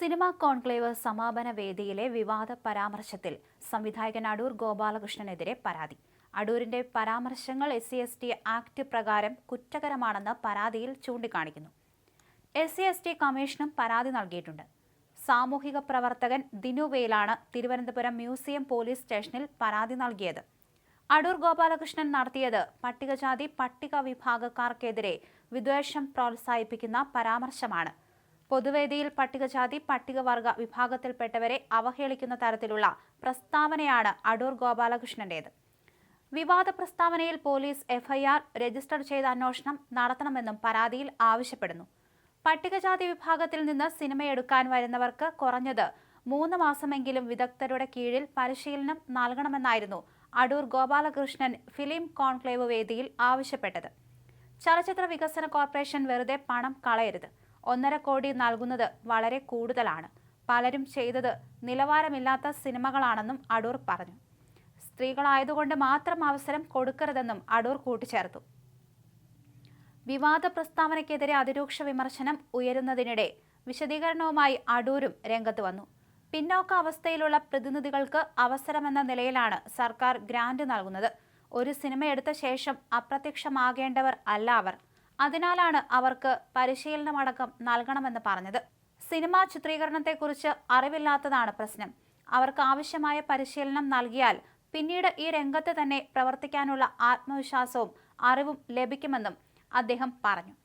Cinema conclave സമാപന വേദിയിലെ വിവാദ പരാമർശത്തിൽ സംവിധായകൻ അടൂർ ഗോപാലകൃഷ്ണനെതിരെ പരാതി. അടൂരിന്റെ പരാമർശങ്ങൾ S C S T act പ്രകാരം കുറ്റകരമാണെന്ന് പരാതിയിൽ ചൂണ്ടിക്കാണിക്കുന്നു. എസ് സി എസ് ടി കമ്മീഷനും പരാതി നൽകിയിട്ടുണ്ട്. സാമൂഹിക പ്രവർത്തകൻ ദിനു വേലാണ് തിരുവനന്തപുരം മ്യൂസിയം പോലീസ് സ്റ്റേഷനിൽ പരാതി നൽകിയത്. അടൂർ ഗോപാലകൃഷ്ണൻ നടത്തിയത് പട്ടികജാതി പട്ടിക വിഭാഗക്കാർക്കെതിരെ വിദ്വേഷം പ്രോത്സാഹിപ്പിക്കുന്ന പരാമർശമാണ്. പൊതുവേദിയിൽ പട്ടികജാതി പട്ടികവർഗ വിഭാഗത്തിൽപ്പെട്ടവരെ അവഹേളിക്കുന്ന തരത്തിലുള്ള പ്രസ്താവനയാണ് അടൂർ ഗോപാലകൃഷ്ണന്റേത്. വിവാദ പ്രസ്താവനയിൽ പോലീസ് എഫ്ഐആർ രജിസ്റ്റർ ചെയ്ത അന്വേഷണം നടത്തണമെന്നും പരാതിയിൽ ആവശ്യപ്പെടുന്നു. പട്ടികജാതി വിഭാഗത്തിൽ നിന്ന് സിനിമയെടുക്കാൻ വരുന്നവർക്ക് കുറഞ്ഞത് മൂന്ന് മാസമെങ്കിലും വിദഗ്ധരുടെ കീഴിൽ പരിശീലനം നൽകണമെന്നായിരുന്നു അടൂർ ഗോപാലകൃഷ്ണൻ ഫിലിം കോൺക്ലേവ് വേദിയിൽ ആവശ്യപ്പെട്ടത്. ചലച്ചിത്ര വികസന കോർപ്പറേഷൻ വെറുതെ പണം കളയരുത്. ഒന്നര കോടി നൽകുന്നത് വളരെ കൂടുതലാണ്. പലരും ചെയ്തത് നിലവാരമില്ലാത്ത സിനിമകളാണെന്നും അടൂർ പറഞ്ഞു. സ്ത്രീകളായതുകൊണ്ട് മാത്രം അവസരം കൊടുക്കരുതെന്നും അടൂർ കൂട്ടിച്ചേർത്തു. വിവാദ പ്രസ്താവനയ്ക്കെതിരെ അതിരൂക്ഷ വിമർശനം ഉയരുന്നതിനിടെ വിശദീകരണവുമായി അടൂരും രംഗത്ത് വന്നു. പിന്നോക്ക അവസ്ഥയിലുള്ള പ്രതിനിധികൾക്ക് അവസരമെന്ന നിലയിലാണ് സർക്കാർ ഗ്രാന്റ് നൽകുന്നത്. ഒരു സിനിമ എടുത്ത ശേഷം അപ്രത്യക്ഷമാകേണ്ടവർ അല്ല അവർ. അതിനാലാണ് അവർക്ക് പരിശീലനമടക്കം നൽകണമെന്ന് പറഞ്ഞത്. സിനിമാ ചിത്രീകരണത്തെക്കുറിച്ച് അറിവില്ലാത്തതാണ് പ്രശ്നം. അവർക്ക് ആവശ്യമായ പരിശീലനം നൽകിയാൽ പിന്നീട് ഈ രംഗത്ത് തന്നെ പ്രവർത്തിക്കാനുള്ള ആത്മവിശ്വാസവും അറിവും ലഭിക്കുമെന്നും അദ്ദേഹം പറഞ്ഞു.